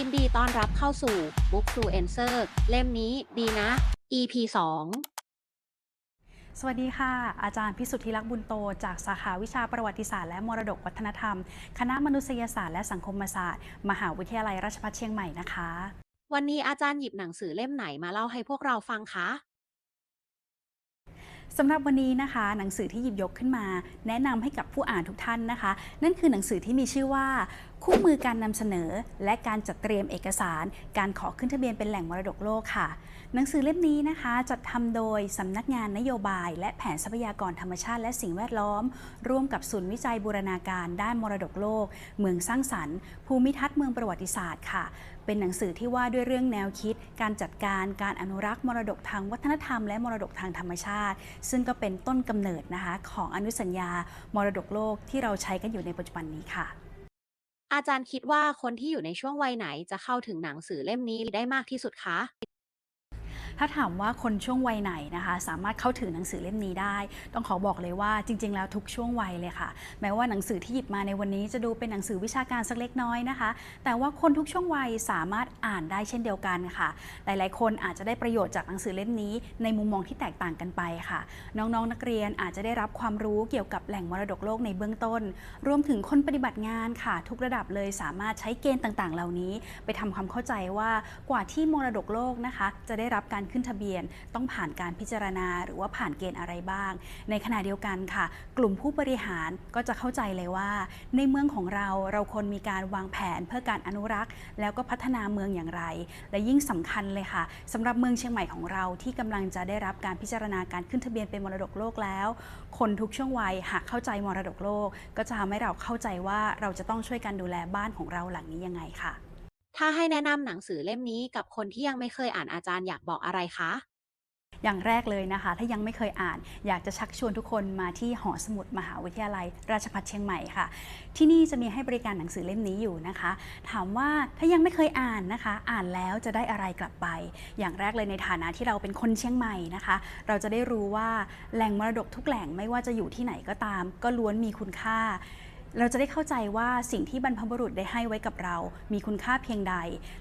ยินดีต้อนรับเข้าสู่ Book to Answer เล่มนี้ดีนะ EP 2 สวัสดีค่ะ อาจารย์พิสุทธิลักษณ์บุญโต จากสาขาวิชาประวัติศาสตร์และมรดกวัฒนธรรม คณะมนุษยศาสตร์และสังคมศาสตร์ มหาวิทยาลัยราชภัฏเชียงใหม่นะคะ วันนี้อาจารย์หยิบหนังสือเล่มไหนมาเล่าให้พวกเราฟังคะสำหรับวันนี้นะคะ หนังสือที่หยิบยกขึ้นมา แนะนำให้กับผู้อ่านทุกท่านนะคะ นั่นคือหนังสือที่มีชื่อว่าคู่มือการนำเสนอ และการจัดเตรียมเอกสาร การขอขึ้นทะเบียนเป็นแหล่งมรดกโลกค่ะ หนังสือเล่มนี้นะคะ จัดทำโดยสำนักงานนโยบาย และแผนทรัพยากรธรรมชาติและสิ่งแวดล้อม ร่วมกับศูนย์วิจัยบูรณาการด้านมรดกโลก เมืองสร้างสรรค์ ภูมิทัศน์เมืองประวัติศาสตร์ค่ะ เป็นหนังสือที่ว่าด้วยเรื่องแนวคิด การจัดการการอนุรักษ์มรดกทางวัฒนธรรม และมรดกทางธรรมชาติ ซึ่งก็เป็นต้นกำเนิดนะคะ ของอนุสัญญามรดกโลกที่เราใช้กันอยู่ในปัจจุบันนี้ค่ะ อาจารย์คิดว่าคนที่อยู่ในช่วงวัยไหนจะเข้าถึงหนังสือเล่มนี้ได้มากที่สุดคะ ถ้าถามว่าคนช่วงวัยไหนนะคะ สามารถเข้าถึงหนังสือเล่มนี้ได้ ต้องขอบอกเลยว่าจริง ๆ แล้วทุกช่วงวัยเลยค่ะ แม้ว่าหนังสือที่หยิบมาในวันนี้จะดูเป็นหนังสือวิชาการสักเล็กน้อยนะคะ แต่ว่าคนทุกช่วงวัยสามารถอ่านได้เช่นเดียวกันค่ะ หลายๆ คนอาจจะได้ประโยชน์จากหนังสือเล่มนี้ ในมุมมองที่แตกต่างกันไปค่ะ น้องๆ นักเรียนอาจจะได้รับความรู้เกี่ยวกับแหล่งมรดกโลกในเบื้องต้น รวมถึงคนปฏิบัติงานค่ะ ทุกระดับเลยสามารถใช้เกณฑ์ต่างๆ เหล่านี้ ไปทำความเข้าใจว่ากว่าที่มรดกโลกนะคะ จะได้รับการขึ้นทะเบียน ต้องผ่านการพิจารณา หรือว่าผ่านเกณฑ์อะไรบ้าง ในขณะเดียวกันค่ะ กลุ่มผู้บริหารก็จะเข้าใจเลยว่า ในเมืองของเราเราควรมีการวางแผนเพื่อการอนุรักษ์ แล้วก็พัฒนาเมืองอย่างไร และยิ่งสำคัญเลยค่ะสำหรับเมืองเชียงใหม่ของเราที่กำลังจะได้รับการพิจารณาการขึ้นทะเบียนเป็นมรดกโลกแล้ว คนทุกช่วงวัยหากเข้าใจมรดกโลก ก็จะทำให้เราเข้าใจว่าเราจะต้องช่วยกันดูแลบ้านของเราหลังนี้ยังไงค่ะ ถ้าให้แนะนำหนังสือเล่มนี้กับคนที่ยังไม่เคยอ่านอาจารย์อยากบอกอะไรคะอย่างแรกเลยนะคะ ถ้ายังไม่เคยอ่าน อยากจะชักชวนทุกคนมาที่หอสมุดมหาวิทยาลัย ราชภัฏเชียงใหม่ค่ะ ที่นี่จะมีให้บริการหนังสือเล่มนี้อยู่นะคะ ถามว่าถ้ายังไม่เคยอ่านนะคะ อ่านแล้วจะได้อะไรกลับไป อย่างแรกเลยในฐานะที่เราเป็นคนเชียงใหม่นะคะ เราจะได้รู้ว่าแหล่งมรดกทุกแหล่งไม่ว่าจะอยู่ที่ไหนก็ตาม ก็ล้วนมีคุณค่า เราจะได้เข้าใจว่าสิ่งที่บรรพบุรุษได้ให้ไว้กับเรา มีคุณค่าเพียงใด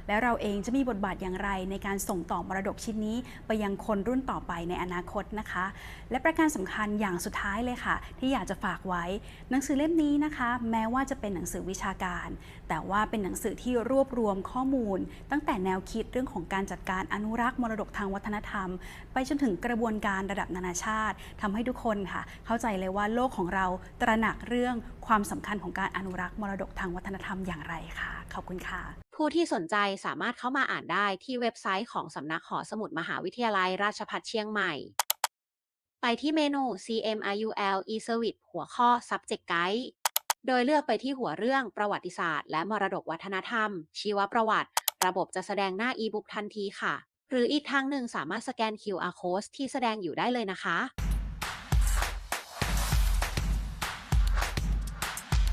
และเราเองจะมีบทบาทอย่างไร ในการส่งต่อมรดกชิ้นนี้ ไปยังคนรุ่นต่อไปในอนาคตนะคะ และประการสำคัญอย่างสุดท้ายเลยค่ะ ที่อยากจะฝากไว้ หนังสือเล่มนี้นะคะ แม้ว่าจะเป็นหนังสือวิชาการ แต่ว่าเป็นหนังสือที่รวบรวมข้อมูล ตั้งแต่แนวคิดเรื่องของการจัดการอนุรักษ์มรดกทางวัฒนธรรม ไปจนถึงกระบวนการระดับนานาชาติทำให้ทุกคนค่ะ เข้าใจเลยว่าโลกของเราตระหนักเรื่องความสำคัญของการอนุรักษ์มรดกทางวัฒนธรรมอย่างไรคะขอบคุณค่ะ ผู้ที่สนใจสามารถเข้ามาอ่านได้ที่เว็บไซต์ของสำนักหอสมุดมหาวิทยาลัยราชภัฏเชียงใหม่ ไปที่เมนู CMIUL eService หัวข้อ Subject Guide โดยเลือกไปที่หัวเรื่องประวัติศาสตร์และมรดกวัฒนธรรม ชีวประวัติ ระบบจะแสดงหน้า e-book ทันทีค่ะ หรืออีกทางหนึ่งสามารถสแกน QR code ที่แสดงอยู่ได้เลยนะคะ